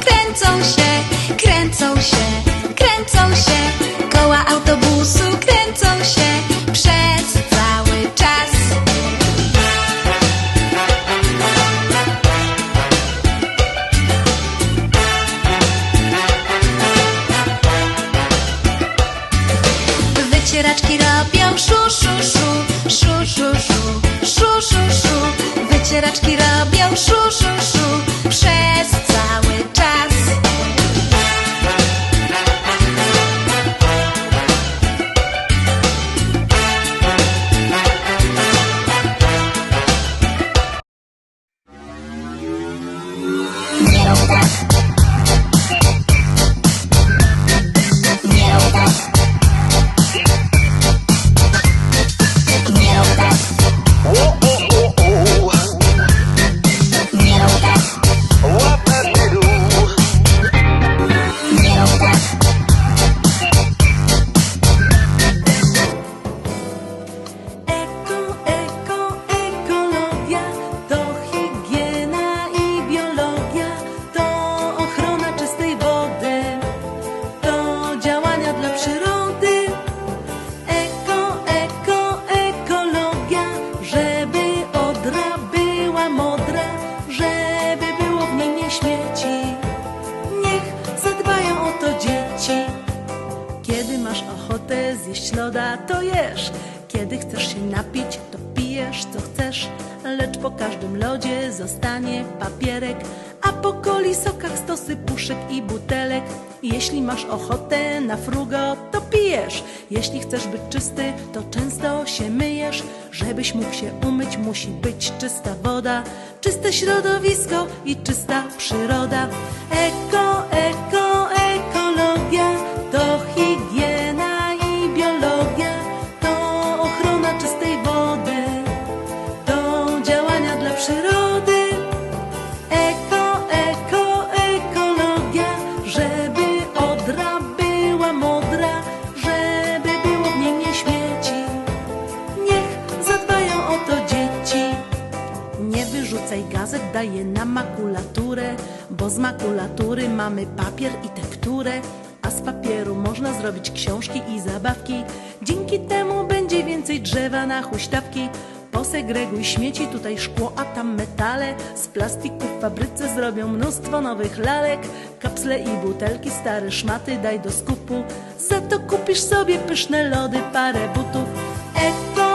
kręcą się, kręcą się, kręcą się. Koła autobusu kręcą się przez cały czas. Wycieraczki robią szu, szu, szu, szu, szu, szu, szu, szu, szu. Wycieraczki robią szu, szu, szu przez cały czas. Ochotę zjeść loda, to jesz. Kiedy chcesz się napić, to pijesz co chcesz. Lecz po każdym lodzie zostanie papierek, a po coli sokach stosy puszek i butelek. Jeśli masz ochotę na frugo, to pijesz. Jeśli chcesz być czysty, to często się myjesz. Żebyś mógł się umyć, musi być czysta woda, czyste środowisko i czysta przyroda. Eko, przyrody. Eko, eko, ekologia, żeby odra była modra, żeby było w niej nie śmieci. Niech zadbają o to dzieci. Nie wyrzucaj gazet, daj je na makulaturę, bo z makulatury mamy papier i tekturę, a z papieru można zrobić książki i zabawki. Dzięki temu będzie więcej drzewa na huśtawki. Posegreguj śmieci, tutaj szkło, a tam metale. Z plastiku w fabryce zrobią mnóstwo nowych lalek. Kapsle i butelki, stare szmaty daj do skupu. Za to kupisz sobie pyszne lody, parę butów. Eko,